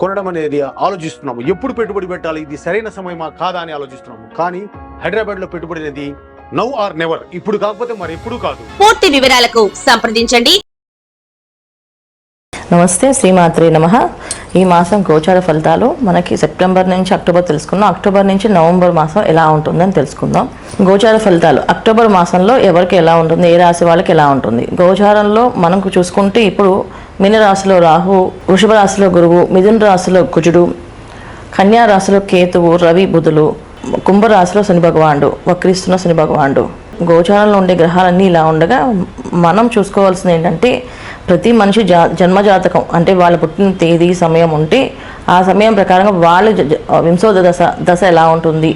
కొనడం అనేది ఆలోచిస్తున్నాము. ఎప్పుడు పెట్టుబడి పెట్టాలి? ఇది సరైన సమయమా? కాదా అని ఆలోచిస్తున్నాము. కానీ హైదరాబాద్లో పెట్టుబడి అనేది నౌ ఆర్ నెవర్. ఇప్పుడు కాకపోతే మరి ఎప్పుడు కాదు. పూర్తి వివరాలకు సంప్రదించండి. నమస్తే శ్రీమాత్రి నమ. ఈ మాసం గోచార ఫలితాలు మనకి సెప్టెంబర్ నుంచి అక్టోబర్ తెలుసుకుందాం. అక్టోబర్ నుంచి నవంబర్ మాసం ఎలా ఉంటుందని తెలుసుకుందాం. గోచార ఫలితాలు. అక్టోబర్ మాసంలో ఎవరికి ఎలా ఉంటుంది? ఏ రాశి వాళ్ళకి ఎలా ఉంటుంది? గోచారంలో మనకు చూసుకుంటే ఇప్పుడు మీనరాశిలో రాహు వృషభ రాశిలో గురువు మిథున రాశిలో కుజుడు కన్యా రాశిలో కేతువు రవి బుధులు కుంభరాశిలో శని భగవానుడు వక్రిస్తున్న శని భగవానుడు. గోచారంలో ఉండే గ్రహాలన్నీ ఇలా ఉండగా మనం చూసుకోవాల్సింది ఏంటంటే ప్రతి మనిషి జా జన్మజాతకం అంటే వాళ్ళ పుట్టిన తేదీ సమయం ఉంటే ఆ సమయం ప్రకారంగా వాళ్ళ వింశోద దశ దశ ఎలా ఉంటుంది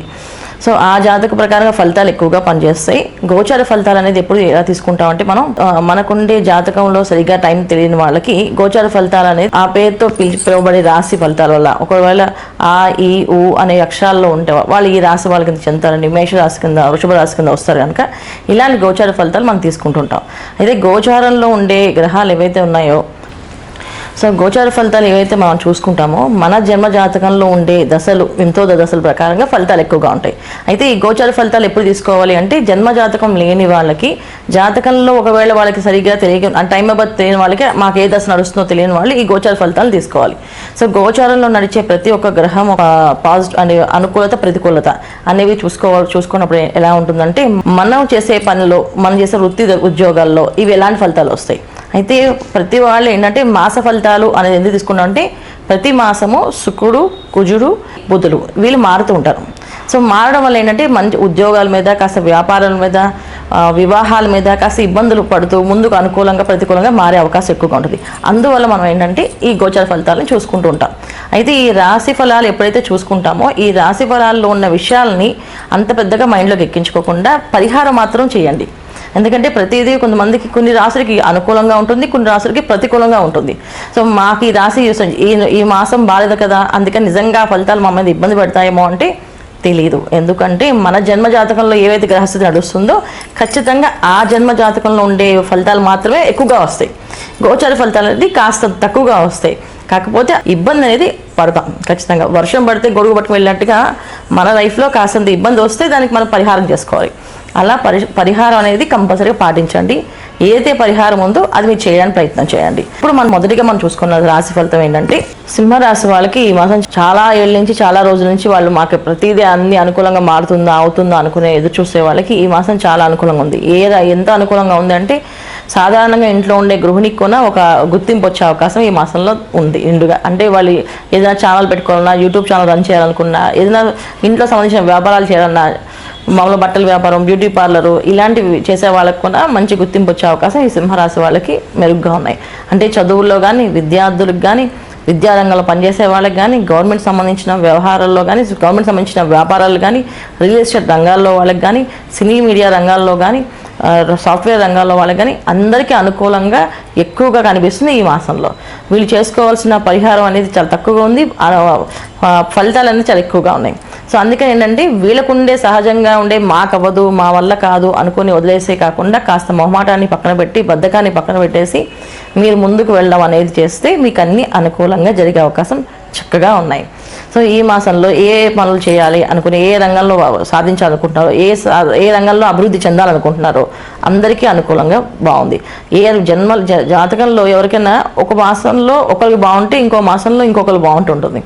సో ఆ జాతక ప్రకారంగా ఫలితాలు ఎక్కువగా పనిచేస్తాయి. గోచార ఫలితాలు అనేది ఎప్పుడు ఎలా తీసుకుంటామంటే మనం మనకుండే జాతకంలో సరిగ్గా టైం తెలియని వాళ్ళకి గోచార ఫలితాలు అనేది ఆ పేరుతో పిలిచి పిలువబడే రాశి ఫలితాల వల్ల. ఒకవేళ ఆ ఈ ఊ అనే అక్షరాల్లో ఉంటే వాళ్ళు ఈ రాశి వాళ్ళ కింద చెందుతారండి. మేషరాశి కింద వృషభ రాశి కింద వస్తారు కనుక ఇలాంటి గోచార ఫలితాలు మనం తీసుకుంటుంటాం. అయితే గోచారంలో ఉండే గ్రహాలు ఏవైతే ఉన్నాయో సో గోచార ఫలితాలు ఏవైతే మనం చూసుకుంటామో మన జన్మ జాతకంలో ఉండే దశలు వింతోద దశల ప్రకారంగా ఫలితాలు ఎక్కువగా ఉంటాయి. అయితే ఈ గోచార ఫలితాలు ఎప్పుడు తీసుకోవాలి అంటే జన్మ జాతకం లేని వాళ్ళకి జాతకంలో ఒకవేళ వాళ్ళకి సరిగ్గా తెలియ టైం ఆఫ్ తెలియని వాళ్ళకి మాకు ఏ దశ నడుస్తుందో తెలియని వాళ్ళు ఈ గోచార ఫలితాలు తీసుకోవాలి. సో గోచారంలో నడిచే ప్రతి ఒక్క గ్రహం ఒక పాజిటివ్ అనే అనుకూలత ప్రతికూలత అనేవి చూసుకోవాలి చూసుకున్నప్పుడు ఎలా ఉంటుందంటే మనం చేసే పనిలో మనం చేసే వృత్తి ఉద్యోగాల్లో ఇవి ఎలాంటి ఫలితాలు వస్తాయి? అయితే ప్రతి వాళ్ళు ఏంటంటే మాస ఫలితాలు అనేది ఎందుకు తీసుకున్నాం అంటే ప్రతి మాసము శుక్రుడు కుజుడు బుధుడు వీళ్ళు మారుతూ ఉంటారు. సో మారడం వల్ల ఏంటంటే మంచి ఉద్యోగాల మీద కాస్త వ్యాపారాల మీద వివాహాల మీద కాస్త ఇబ్బందులు పడుతూ ముందుకు అనుకూలంగా ప్రతికూలంగా మారే అవకాశం ఎక్కువగా ఉంటుంది. అందువల్ల మనం ఏంటంటే ఈ గోచర ఫలితాలను చూసుకుంటూ ఉంటాం. అయితే ఈ రాశి ఫలాలు ఎప్పుడైతే చూసుకుంటామో ఈ రాశి ఫలాల్లో ఉన్న విషయాల్ని అంత పెద్దగా మైండ్లోకి ఎక్కించుకోకుండా పరిహారం మాత్రం చేయండి. ఎందుకంటే ప్రతిదీ కొంతమందికి కొన్ని రాశులకి అనుకూలంగా ఉంటుంది కొన్ని రాశులకి ప్రతికూలంగా ఉంటుంది. సో మాకు ఈ రాశి ఈ ఈ మాసం బాలేదు కదా అందుకని నిజంగా ఫలితాలు మా మీద ఇబ్బంది పెడతాయేమో అంటే తెలియదు ఎందుకంటే మన జన్మ జాతకంలో ఏవైతే గ్రహస్థితి నడుస్తుందో ఖచ్చితంగా ఆ జన్మ జాతకంలో ఉండే ఫలితాలు మాత్రమే ఎక్కువగా వస్తాయి. గోచర ఫలితాలు అనేది కాస్త తక్కువగా వస్తాయి. కాకపోతే ఇబ్బంది అనేది పడతాం. ఖచ్చితంగా వర్షం పడితే గొడుగు పట్టుకు వెళ్ళినట్టుగా మన లైఫ్లో కాస్తంత ఇబ్బంది వస్తే దానికి మనం పరిహారం చేసుకోవాలి. అలా పరి పరిహారం అనేది కంపల్సరీగా పాటించండి. ఏదైతే పరిహారం ఉందో అది మీరు చేయడానికి ప్రయత్నం చేయండి. ఇప్పుడు మనం మొదటిగా మనం చూసుకున్న రాశి ఫలితం ఏంటంటే సింహరాశి వాళ్ళకి ఈ మాసం చాలా ఏళ్ళ నుంచి చాలా రోజుల నుంచి వాళ్ళు మాకు ప్రతిదీ అన్ని అనుకూలంగా మారుతుందా అవుతుందా అనుకునే ఎదురు చూసే వాళ్ళకి ఈ మాసం చాలా అనుకూలంగా ఉంది. ఏ ఎంత అనుకూలంగా ఉంది అంటే సాధారణంగా ఇంట్లో ఉండే గృహిణికి కూడా ఒక గుర్తింపు వచ్చే అవకాశం ఈ మాసంలో ఉంది. ఇండుగా అంటే వాళ్ళు ఏదైనా ఛానల్ పెట్టుకోవాలన్నా యూట్యూబ్ ఛానల్ రన్ చేయాలనుకున్నా ఏదైనా ఇంట్లో సంబంధించిన వ్యాపారాలు చేయాలన్నా మామూలు బట్టల వ్యాపారం బ్యూటీ పార్లరు ఇలాంటివి చేసే వాళ్ళకు కూడా మంచి గుర్తింపు వచ్చే అవకాశం ఈ సింహరాశి వాళ్ళకి మెరుగ్గా ఉన్నాయి. అంటే చదువుల్లో కానీ విద్యార్థులకు కానీ విద్యారంగంలో పనిచేసే వాళ్ళకి కానీ గవర్నమెంట్ సంబంధించిన వ్యవహారాల్లో కానీ గవర్నమెంట్ సంబంధించిన వ్యాపారాలు కానీ రియల్ ఎస్టేట్ రంగాల్లో వాళ్ళకి కానీ సినీ మీడియా రంగాల్లో కానీ సాఫ్ట్వేర్ రంగాల్లో వాళ్ళకి కానీ అందరికీ అనుకూలంగా ఎక్కువగా కనిపిస్తుంది ఈ మాసంలో. వీళ్ళు చేసుకోవాల్సిన పరిహారం అనేది చాలా తక్కువగా ఉంది. ఫలితాలు అనేది చాలా ఎక్కువగా ఉన్నాయి. సో అందుకని ఏంటంటే వీళ్ళకుండే సహజంగా ఉండే మాకు అవ్వదు మా వల్ల కాదు అనుకుని వదిలేసే కాకుండా కాస్త మొహమాటాన్ని పక్కన పెట్టి బద్ధకాన్ని పక్కన పెట్టేసి మీరు ముందుకు వెళ్ళడం అనేది చేస్తే మీకు అన్ని అనుకూలంగా జరిగే అవకాశం చక్కగా ఉన్నాయి. సో ఈ మాసంలో ఏ ఏ పనులు చేయాలి అనుకుని ఏ రంగంలో సాధించాలనుకుంటున్నారో ఏ సా- ఏ రంగంలో అభివృద్ధి చెందాలనుకుంటున్నారో అందరికీ అనుకూలంగా బాగుంది. ఏ జన్మ జ- జాతకంలో ఎవరికైనా ఒక మాసంలో ఒకరికి బాగుంటే ఇంకో మాసంలో ఇంకొకరు బాగుంటుంటుంది.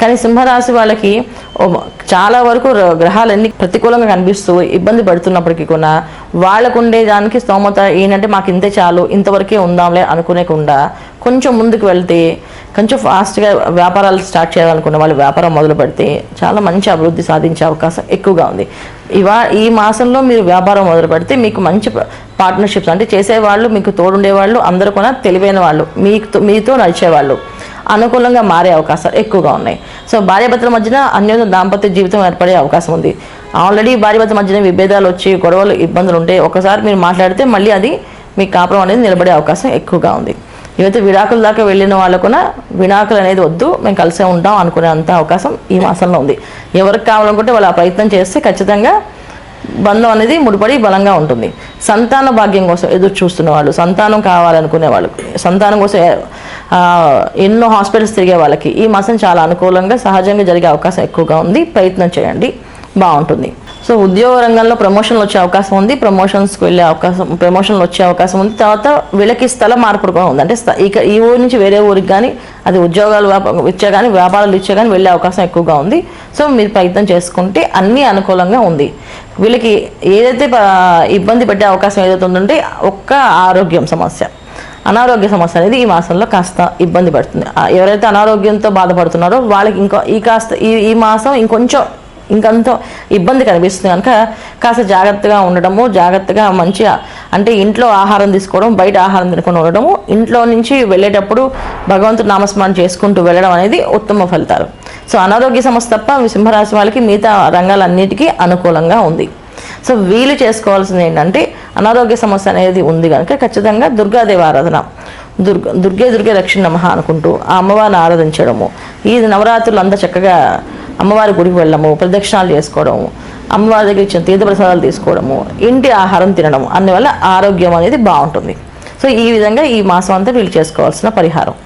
కానీ సింహరాశి వాళ్ళకి చాలా వరకు గ్రహాలన్నీ ప్రతికూలంగా కనిపిస్తూ ఇబ్బంది పడుతున్నప్పటికీ కూడా వాళ్ళకు ఉండే దానికి స్తోమత ఏంటంటే మాకు ఇంతే చాలు ఇంతవరకే ఉందాంలే అనుకునేకుండా కొంచెం ముందుకు వెళ్తే కొంచెం ఫాస్ట్గా వ్యాపారాలు స్టార్ట్ చేయాలనుకున్న వాళ్ళు వ్యాపారం మొదలు పెడితే చాలా మంచి అభివృద్ధి సాధించే అవకాశం ఎక్కువగా ఉంది. ఇవా ఈ మాసంలో మీరు వ్యాపారం మొదలు పెడితే మీకు మంచి పార్ట్నర్షిప్స్ అంటే చేసేవాళ్ళు మీకు తోడుండే వాళ్ళు అందరూ కూడా తెలివైన వాళ్ళు మీకు మీతో నడిచేవాళ్ళు. అనుకూలంగా మారే అవకాశాలు ఎక్కువగా ఉన్నాయి. సో భార్యాభర్తల మధ్యన అన్యోన్య దాంపత్య జీవితం ఏర్పడే అవకాశం ఉంది. ఆల్రెడీ భార్యాభర్తల మధ్యన విభేదాలు వచ్చి గొడవలు ఇబ్బందులు ఉంటే ఒకసారి మీరు మాట్లాడితే మళ్ళీ అది మీ కాపురం అనేది నిలబడే అవకాశం ఎక్కువగా ఉంది. ఇవైతే విడాకుల దాకా వెళ్ళిన వాళ్ళకున విడాకులు అనేది వద్దు మేము కలిసే ఉంటాం అనుకునే అంత అవకాశం ఈ మాసంలో ఉంది. ఎవరికి కావాలనుకుంటే వాళ్ళు ఆ ప్రయత్నం చేస్తే ఖచ్చితంగా బంధం అనేది ముడిపడి బలంగా ఉంటుంది. సంతాన భాగ్యం కోసం ఎదురు చూస్తున్న వాళ్ళు సంతానం కావాలనుకునే వాళ్ళు సంతానం కోసం ఎన్నో హాస్పిటల్స్ తిరిగే వాళ్ళకి ఈ మాసం చాలా అనుకూలంగా సహజంగా జరిగే అవకాశం ఎక్కువగా ఉంది. ప్రయత్నం చేయండి. బాగుంటుంది. సో ఉద్యోగ రంగంలో ప్రమోషన్లు వచ్చే అవకాశం ఉంది ప్రమోషన్స్కి వెళ్ళే అవకాశం ప్రమోషన్లు వచ్చే అవకాశం ఉంది. తర్వాత వీళ్ళకి స్థల మార్పుడు కూడా ఉంది. అంటే ఇక ఈ ఊరి నుంచి వేరే ఊరికి కానీ అది ఉద్యోగాలు ఇచ్చే కానీ వ్యాపారాలు ఇచ్చే కానీ వెళ్ళే అవకాశం ఎక్కువగా ఉంది. సో మీరు ప్రయత్నం చేసుకుంటే అన్నీ అనుకూలంగా ఉంది. వీళ్ళకి ఏదైతే ఇబ్బంది పెట్టే అవకాశం ఏదైతే ఉందంటే ఒక్క ఆరోగ్యం సమస్య. అనారోగ్య సమస్య అనేది ఈ మాసంలో కాస్త ఇబ్బంది పడుతుంది. ఎవరైతే అనారోగ్యంతో బాధపడుతున్నారో వాళ్ళకి ఇంకో ఈ కాస్త ఈ ఈ మాసం ఇంకొంచెం ఇంకంత ఇబ్బంది కనిపిస్తుంది కనుక కాస్త జాగ్రత్తగా ఉండడము జాగ్రత్తగా మంచిగా అంటే ఇంట్లో ఆహారం తీసుకోవడం బయట ఆహారం తినకుండా ఉండడము ఇంట్లో నుంచి వెళ్ళేటప్పుడు భగవంతుడు నామస్మరణ చేసుకుంటూ వెళ్ళడం అనేది ఉత్తమ ఫలితాలు. సో అనారోగ్య సమస్య తప్ప సింహరాశి వాళ్ళకి మిగతా రంగాలన్నిటికీ అనుకూలంగా ఉంది. సో వీలు చేసుకోవాల్సింది ఏంటంటే అనారోగ్య సమస్య అనేది ఉంది కనుక ఖచ్చితంగా దుర్గాదేవి ఆరాధన దుర్గ దుర్గే దుర్గే రక్షణ నమః అనుకుంటూ ఆ అమ్మవారిని ఆరాధించడము ఈ నవరాత్రులు అంతా చక్కగా అమ్మవారి గుడికి వెళ్ళడము ప్రదక్షిణాలు చేసుకోవడము అమ్మవారి దగ్గర ఇచ్చిన తీర్థప్రసాదాలు తీసుకోవడము ఇంటి ఆహారం తినడం అందువల్ల ఆరోగ్యం అనేది బాగుంటుంది. సో ఈ విధంగా ఈ మాసం అంతా వీళ్ళు చేసుకోవాల్సిన పరిహారం.